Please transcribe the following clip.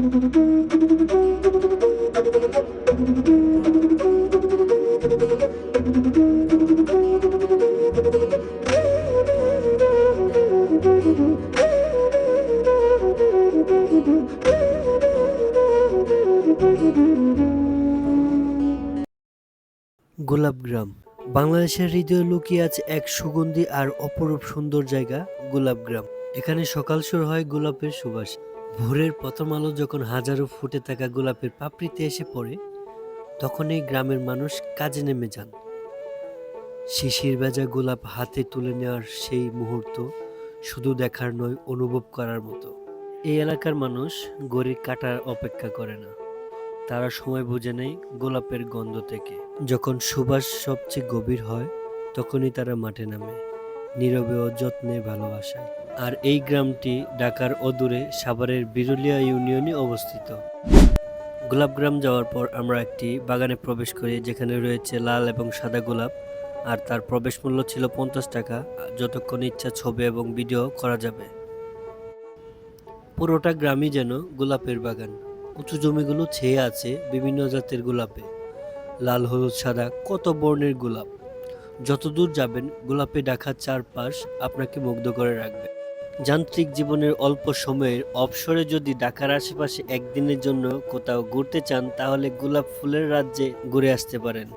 গোলাপগ্রাম। বাংলাদেশের হৃদয়ে লুকিয়ে আছে এক সুগন্ধি আর অপরূপ সুন্দর জায়গা গোলাপগ্রাম। এখানে সকাল শুরু হয় গোলাপের সুবাস। ভোরের প্রথম আলো যখন হাজারো ফুটে থাকা গোলাপের পাপড়িতে এসে পড়ে, তখন এই গ্রামের মানুষ কাজে নেমে যান। শিশির ভেজা গোলাপ হাতে তুলে নেওয়ার সেই মুহূর্ত শুধু দেখার নয়, অনুভব করার মতো। এই এলাকার মানুষ গড়ির কাটার অপেক্ষা করে না। তারা সময় বুঝে নেয় গোলাপের গন্ধ থেকে। যখন সুবাস সবচেয়ে গভীর হয়, তখনই তারা মাঠে নামে। নীরবে ও যত্নে ভালোবাসায়। আর এই গ্রামটি ঢাকার অদূরে সাভারের বিরুলিয়া ইউনিয়নে অবস্থিত। গোলাপগ্রাম যাওয়ার পর আমরা একটি বাগানে প্রবেশ করি, যেখানে রয়েছে লাল এবং সাদা গোলাপ, আর তার প্রবেশ মূল্য ছিল পঞ্চাশ টাকা, যতক্ষণ ইচ্ছা ছবি এবং ভিডিও করা যাবে। পুরোটা গ্রামই যেন গোলাপের বাগান। উঁচু জমিগুলো ছেয়ে আছে বিভিন্ন জাতের গোলাপে। লাল, হলুদ, সাদা, কত বর্ণের গোলাপ? যতদূর যাবেন, গোলাপে ডাকা চারপাশ আপনাকে মুগ্ধ করে রাখবে। যান্ত্রিক জীবনের অল্প সময়ের অবসরে যদি ঢাকার আশেপাশে একদিনের জন্য কোথাও ঘুরতে চান, তাহলে গোলাপ ফুলের রাজ্যে ঘুরে আসতে পারেন।